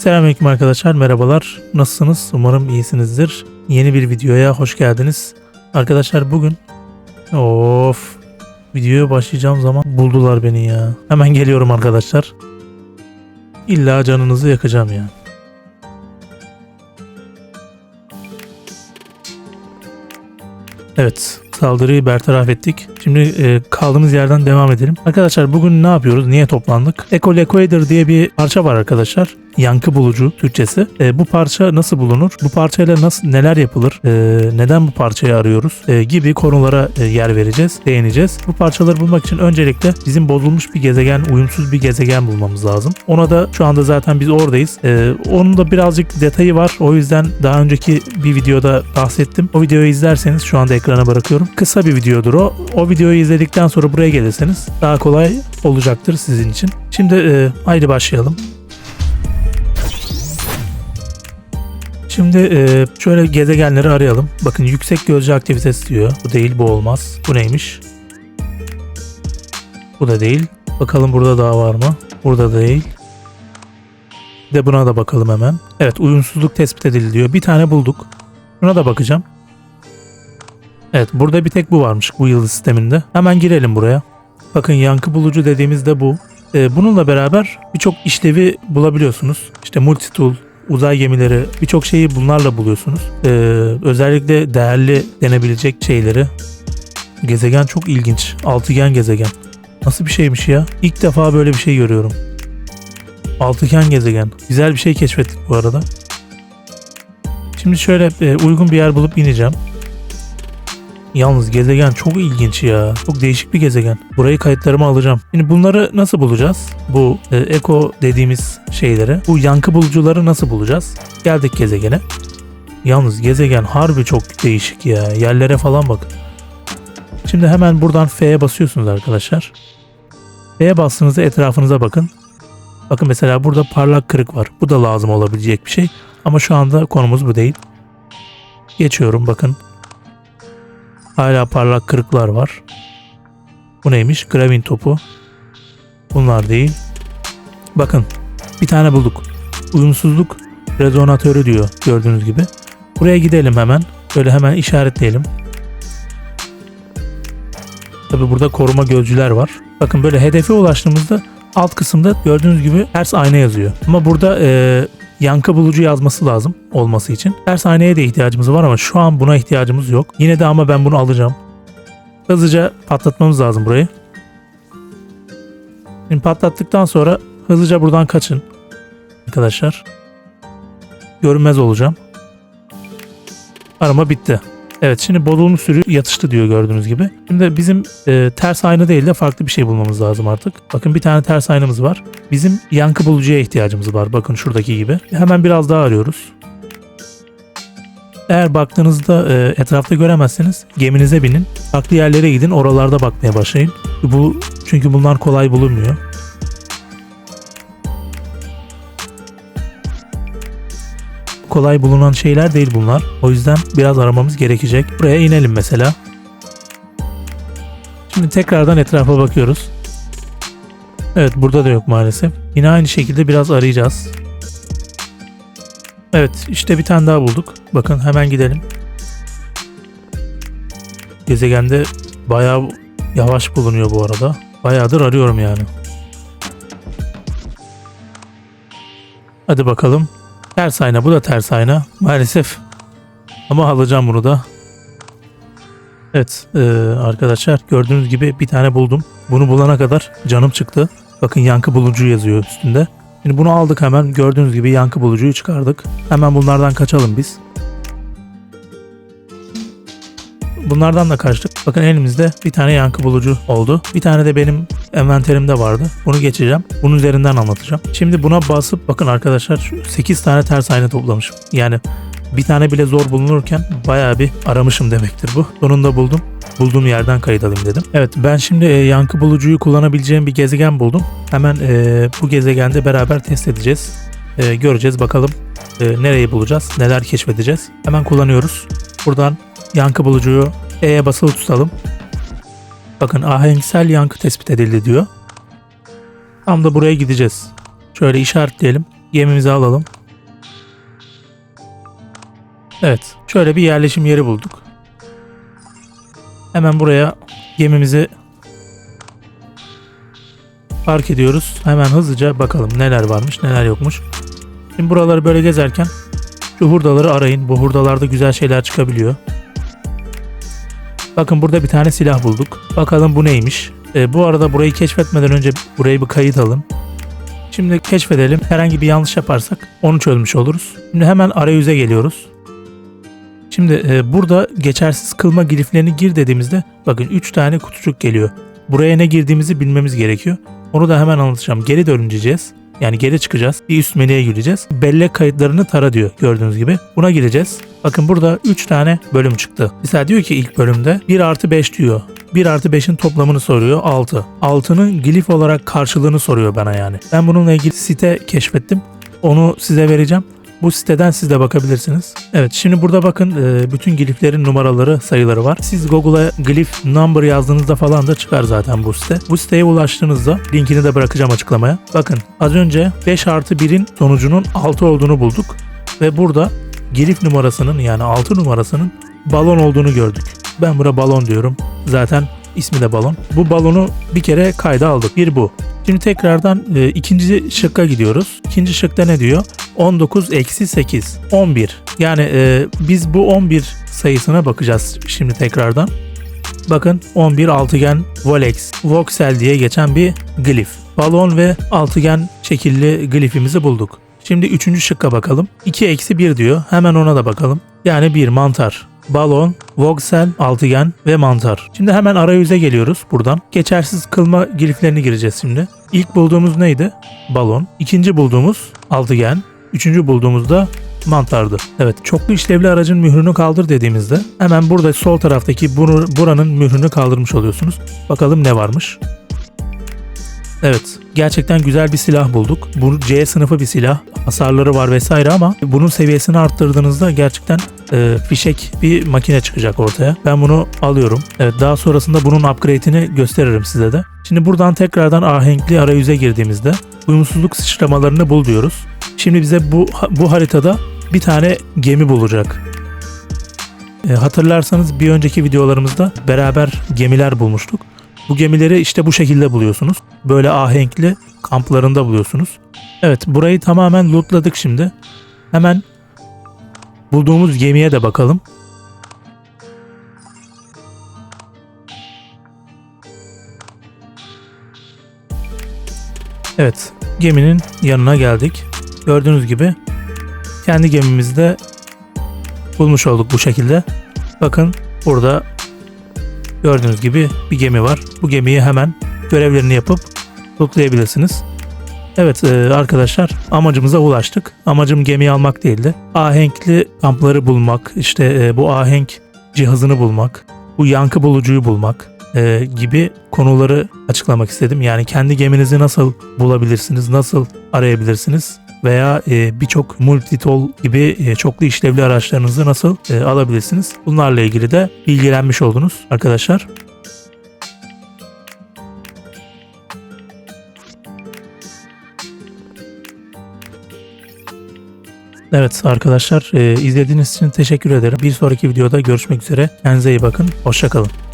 Selamünaleyküm arkadaşlar, merhabalar. Nasılsınız? Umarım iyisinizdir. Yeni bir videoya hoş geldiniz. Arkadaşlar bugün... Of! Videoya başlayacağım zaman buldular beni ya. Hemen geliyorum arkadaşlar. İlla canınızı yakacağım ya. Evet, saldırıyı bertaraf ettik. Şimdi e, kaldığımız yerden devam edelim. Arkadaşlar bugün ne yapıyoruz? Niye toplandık? Echo Equator diye bir parça var arkadaşlar. Yankı bulucu Türkçesi. E, bu parça nasıl bulunur? Bu parçayla nasıl neler yapılır? E, neden bu parçayı arıyoruz? E, gibi konulara e, yer vereceğiz, değineceğiz. Bu parçaları bulmak için öncelikle bizim bozulmuş bir gezegen, uyumsuz bir gezegen bulmamız lazım. Ona da şu anda zaten biz oradayız. E, onun da birazcık detayı var. O yüzden daha önceki bir videoda bahsettim. O videoyu izlerseniz şu anda ekrana bırakıyorum. Kısa bir videodur o. O videoyu izledikten sonra buraya gelirseniz daha kolay olacaktır sizin için. Şimdi e, haydi başlayalım. Şimdi e, şöyle gezegenleri arayalım. Bakın yüksek gözcü aktivitesi diyor. Bu değil bu olmaz. Bu neymiş? Bu da değil. Bakalım burada daha var mı? Burada değil. De buna da bakalım hemen. Evet uyumsuzluk tespit edildi diyor. Bir tane bulduk. Buna da bakacağım. Evet burada bir tek bu varmış bu yıldız sisteminde. Hemen girelim buraya. Bakın yankı bulucu dediğimizde bu. Ee, bununla beraber birçok işlevi bulabiliyorsunuz. İşte multitool, uzay gemileri birçok şeyi bunlarla buluyorsunuz. Ee, özellikle değerli denebilecek şeyleri. Gezegen çok ilginç. Altıgen gezegen. Nasıl bir şeymiş ya? İlk defa böyle bir şey görüyorum. Altıgen gezegen. Güzel bir şey keşfettik bu arada. Şimdi şöyle e, uygun bir yer bulup ineceğim. Yalnız gezegen çok ilginç ya. Çok değişik bir gezegen. Burayı kayıtlarıma alacağım. Şimdi bunları nasıl bulacağız? Bu e, eko dediğimiz şeyleri. Bu yankı bulucuları nasıl bulacağız? Geldik gezegene. Yalnız gezegen harbi çok değişik ya. Yerlere falan bakın. Şimdi hemen buradan F'ye basıyorsunuz arkadaşlar. F'ye bastığınızda etrafınıza bakın. Bakın mesela burada parlak kırık var. Bu da lazım olabilecek bir şey. Ama şu anda konumuz bu değil. Geçiyorum bakın. Hala parlak kırıklar var. Bu neymiş? Gravin topu. Bunlar değil. Bakın bir tane bulduk. Uyumsuzluk rezonatörü diyor gördüğünüz gibi. Buraya gidelim hemen. Böyle hemen işaretleyelim. Tabi burada koruma gözcüler var. Bakın böyle hedefe ulaştığımızda alt kısımda gördüğünüz gibi ters ayna yazıyor. Ama burada e, yankı bulucu yazması lazım olması için. Ters aynaya da ihtiyacımız var ama şu an buna ihtiyacımız yok. Yine de ama ben bunu alacağım. Hızlıca patlatmamız lazım burayı. Şimdi patlattıktan sonra hızlıca buradan kaçın. Arkadaşlar. Görünmez olacağım. Arama bitti. Evet şimdi bozulmuş sürü yatıştı diyor gördüğünüz gibi. Şimdi bizim e, ters ayna değil de farklı bir şey bulmamız lazım artık. Bakın bir tane ters aynamız var. Bizim yankı bulucuya ihtiyacımız var. Bakın şuradaki gibi. Hemen biraz daha arıyoruz. Eğer baktığınızda e, etrafta göremezseniz geminize binin. Farklı yerlere gidin. Oralarda bakmaya başlayın. Bu çünkü bunlar kolay bulunmuyor. Kolay bulunan şeyler değil bunlar. O yüzden biraz aramamız gerekecek. Buraya inelim mesela. Şimdi tekrardan etrafa bakıyoruz. Evet burada da yok maalesef. Yine aynı şekilde biraz arayacağız. Evet işte bir tane daha bulduk. Bakın hemen gidelim. Gezegende bayağı yavaş bulunuyor bu arada. Bayağıdır arıyorum yani. Hadi bakalım. Ters ayna bu da ters ayna maalesef. Ama alacağım bunu da. Evet e, arkadaşlar gördüğünüz gibi bir tane buldum. Bunu bulana kadar canım çıktı. Bakın yankı bulucu yazıyor üstünde. Şimdi bunu aldık hemen gördüğünüz gibi yankı bulucuyu çıkardık. Hemen bunlardan kaçalım biz. Bunlardan da kaçtık. Bakın elimizde bir tane yankı bulucu oldu. Bir tane de benim envanterimde vardı. Bunu geçeceğim. Bunun üzerinden anlatacağım. Şimdi buna basıp bakın arkadaşlar 8 tane ters ayna toplamışım. Yani bir tane bile zor bulunurken bayağı bir aramışım demektir bu. Sonunda buldum. Bulduğum yerden kayıt alayım dedim. Evet ben şimdi e, yankı bulucuyu kullanabileceğim bir gezegen buldum. Hemen e, bu gezegende beraber test edeceğiz. E, göreceğiz bakalım e, nereyi bulacağız, neler keşfedeceğiz. Hemen kullanıyoruz. Buradan yankı bulucuyu E'ye basılı tutalım. Bakın ahenksel yankı tespit edildi diyor. Tam da buraya gideceğiz. Şöyle işaretleyelim. Gemimizi alalım. Evet. Şöyle bir yerleşim yeri bulduk. Hemen buraya gemimizi park ediyoruz. Hemen hızlıca bakalım neler varmış neler yokmuş. Şimdi buraları böyle gezerken şu hurdaları arayın. Bu hurdalarda güzel şeyler çıkabiliyor. Bakın burada bir tane silah bulduk. Bakalım bu neymiş. E, bu arada burayı keşfetmeden önce burayı bir kayıt alın. Şimdi keşfedelim. Herhangi bir yanlış yaparsak onu çözmüş oluruz. Şimdi hemen arayüze geliyoruz. Şimdi e, burada geçersiz kılma gliflerini gir dediğimizde bakın 3 tane kutucuk geliyor. Buraya ne girdiğimizi bilmemiz gerekiyor. Onu da hemen anlatacağım. Geri döneceğiz. Yani geri çıkacağız. Bir üst menüye gireceğiz. Bellek kayıtlarını tara diyor gördüğünüz gibi. Buna gireceğiz. Bakın burada 3 tane bölüm çıktı. Mesela diyor ki ilk bölümde 1 artı 5 diyor. 1 artı 5'in toplamını soruyor 6. 6'nın glif olarak karşılığını soruyor bana yani. Ben bununla ilgili site keşfettim. Onu size vereceğim. Bu siteden siz de bakabilirsiniz. Evet şimdi burada bakın e, bütün gliflerin numaraları sayıları var. Siz Google'a glif number yazdığınızda falan da çıkar zaten bu site. Bu siteye ulaştığınızda linkini de bırakacağım açıklamaya. Bakın az önce 5 artı 1'in sonucunun 6 olduğunu bulduk. Ve burada glif numarasının yani 6 numarasının balon olduğunu gördük. Ben buna balon diyorum. Zaten ismi de balon. Bu balonu bir kere kayda aldık. Bir bu. Şimdi tekrardan e, ikinci şıkka gidiyoruz. İkinci şıkta ne diyor? 19 eksi 8. 11. Yani e, biz bu 11 sayısına bakacağız şimdi tekrardan. Bakın 11 altıgen Volex, Voxel diye geçen bir glif. Balon ve altıgen şekilli glifimizi bulduk. Şimdi üçüncü şıkka bakalım. 2 eksi 1 diyor. Hemen ona da bakalım. Yani bir mantar, balon, voxel, altıgen ve mantar. Şimdi hemen arayüze geliyoruz buradan. Geçersiz kılma gliflerini gireceğiz şimdi. İlk bulduğumuz neydi? Balon. İkinci bulduğumuz altıgen. Üçüncü bulduğumuzda mantardı. Evet çoklu işlevli aracın mührünü kaldır dediğimizde hemen burada sol taraftaki buranın mührünü kaldırmış oluyorsunuz. Bakalım ne varmış. Evet gerçekten güzel bir silah bulduk. Bu C sınıfı bir silah. Hasarları var vesaire ama bunun seviyesini arttırdığınızda gerçekten e, fişek bir makine çıkacak ortaya. Ben bunu alıyorum. Evet daha sonrasında bunun upgrade'ini gösteririm size de. Şimdi buradan tekrardan ahenkli arayüze girdiğimizde uyumsuzluk sıçramalarını bul diyoruz. Şimdi bize bu bu haritada bir tane gemi bulacak. E, hatırlarsanız bir önceki videolarımızda beraber gemiler bulmuştuk. Bu gemileri işte bu şekilde buluyorsunuz. Böyle ahenkli kamplarında buluyorsunuz. Evet burayı tamamen lootladık şimdi. Hemen bulduğumuz gemiye de bakalım. Evet geminin yanına geldik. Gördüğünüz gibi kendi gemimizi de bulmuş olduk bu şekilde. Bakın burada gördüğünüz gibi bir gemi var. Bu gemiyi hemen görevlerini yapıp lootlayabilirsiniz. Evet e, arkadaşlar amacımıza ulaştık. Amacım gemiyi almak değildi. Ahenkli kampları bulmak, işte e, bu ahenk cihazını bulmak, bu yankı bulucuyu bulmak e, gibi konuları açıklamak istedim. Yani kendi geminizi nasıl bulabilirsiniz, nasıl arayabilirsiniz veya e, birçok multitool gibi e, çoklu işlevli araçlarınızı nasıl e, alabilirsiniz? Bunlarla ilgili de bilgilenmiş oldunuz arkadaşlar. Evet arkadaşlar e, izlediğiniz için teşekkür ederim. Bir sonraki videoda görüşmek üzere. Kendinize iyi bakın. Hoşçakalın.